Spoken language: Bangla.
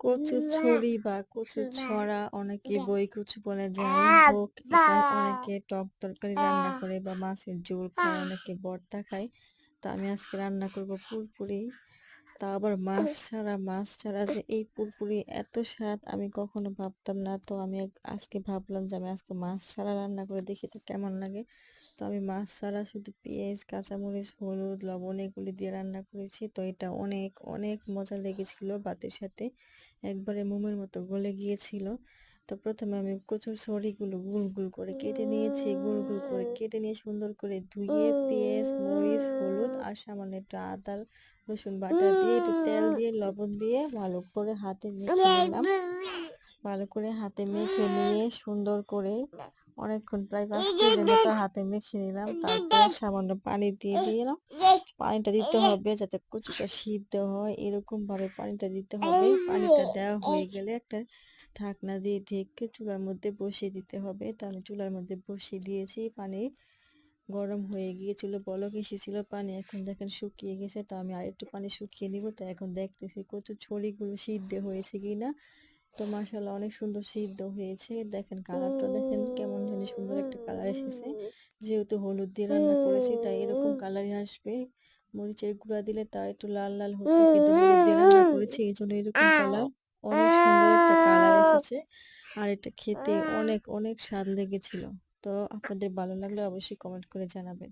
কচু ছড়ি বা কচু ছড়া অনেকে বই কচু বলে যাই হোক এটা অনেকে টক তরকারি রান্না করে বা মাছের ঝোল খায় অনেকে ভর্তা খায়। তো আমি আজকে রান্না করব পুরপুরি। তা আবার মাছ ছাড়া মাছ ছাড়া যে এই পুরপুরি এত স্বাদ আমি কখনো ভাবতাম না। তো আমি আজকে ভাবলাম যে আমি আজকে মাছ ছাড়া রান্না করে দেখি তো কেমন লাগে। তো আমি মাছ ছাড়া শুধু পেঁয়াজ, কাঁচামরিচ, হলুদ, লবণ এগুলি দিয়ে রান্না করেছি। তো এটা অনেক অনেক মজা লেগেছিল ভাতের সাথে। একবারে মোমের মতো গলে গিয়েছিল। তো প্রথমে আমি কচুর ছড়িগুলো গুল গুল করে কেটে নিয়েছি, গুল গুল করে কেটে নিয়ে সুন্দর করে ধুয়ে পেঁয়াজ, মরিচ, হলুদ আর সামান্য একটু আদা রসুন বাটা দিয়ে একটু তেল দিয়ে লবণ দিয়ে ভালো করে হাতে মেখে নিলাম। ভালো করে হাতে মেখে নিয়ে সুন্দর করে অনেকক্ষণ প্রায় পাঁচ মিনিটের মতো হাতে মেখে নিলাম। তারপরে সামান্য পানি দিয়ে দিলাম। পানিটা দিতে হবে যাতে কচুটা সিদ্ধ হয়। এরকম ভাবে পানিটা দিতে হবে। পানিটা দেওয়া হয়ে গেলে একটা ঢাকনা দিয়ে ঢেকে চুলার মধ্যে বসিয়ে দিতে হবে। তো আমি চুলার মধ্যে বসিয়ে দিয়েছি পানি। গরম হয়ে গিয়েছিল, বলক এসেছিল, পানি এখন দেখেন শুকিয়ে গেছে, তো আমি আরেকটু পানি শুকিয়ে নিব। তো এখন দেখতেছি কচু ছড়িগুলো সিদ্ধ হয়েছে কিনা তো মাসাল্লাহ অনেক সুন্দর সিদ্ধ হয়েছে। দেখেন কালারটা, দেখেন কেমন জানি সুন্দর একটা কালার এসেছে। যেহেতু হলুদ দিয়ে রান্না করেছি, তাই এরকম কালারই আসবে। মরিচের গুঁড়া দিলে তা একটু লাল লাল হতো, কিন্তু হলুদ দিয়ে রান্না করেছি, এই জন্য এরকম কালার। অনেক সুন্দর একটা কালার এসেছে। আর এটা খেতে অনেক অনেক স্বাদ লেগেছিল। তো আপনাদের ভালো লাগলে অবশ্যই কমেন্ট করে জানাবেন।